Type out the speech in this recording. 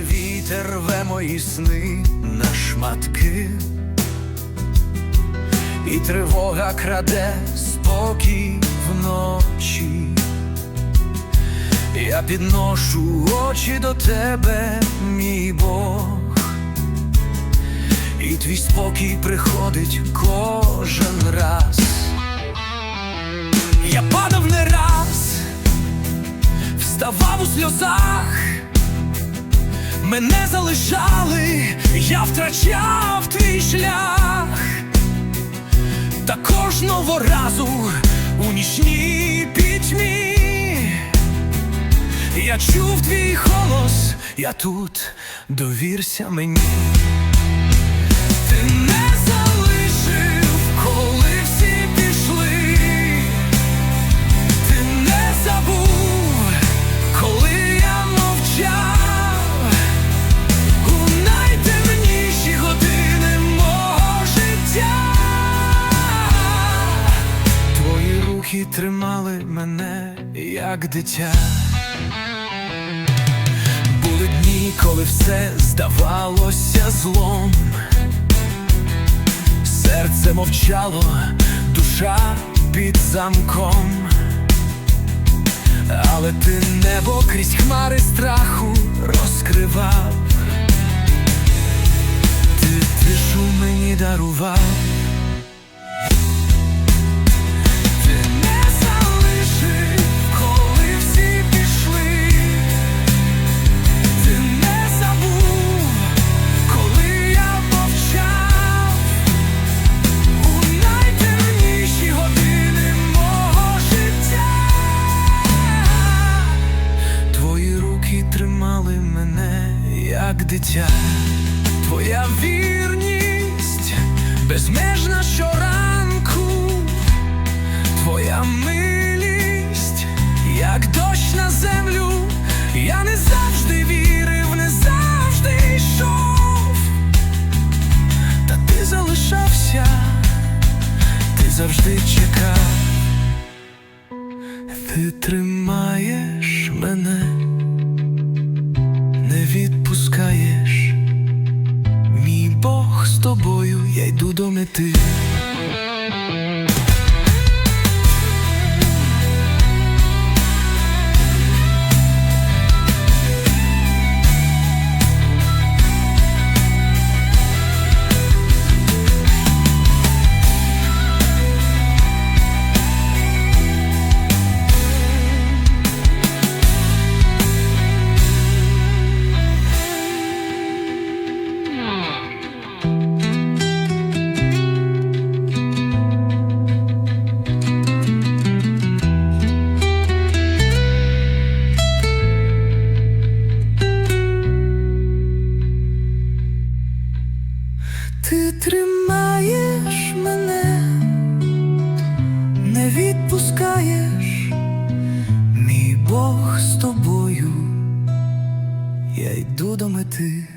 вітер рве мої сни на шматки, і тривога краде спокій вночі. Я підношу очі до тебе, мій Бог, і твій спокій приходить кожен раз. Я падав не раз, вставав у сльозах, мене залишали, я втрачав твій шлях, та кожного разу у нічній пітьмі я чув твій голос, я тут довірся мені. Ти як дитя. Були дні, коли все здавалося злом. Серце мовчало, душа під замком. Але ти небо крізь хмари страху розкривав. Ти тишу мені дарував. Як дитя. Твоя вірність безмежна щоранку. Твоя милість, як дощ на землю, я не завжди вірив, не завжди йшов, та ти залишався, ти завжди чекав, ти тримаєш мене, тобою, я йду до мети. Відпускаєш, мій Бог з тобою, я йду до мети.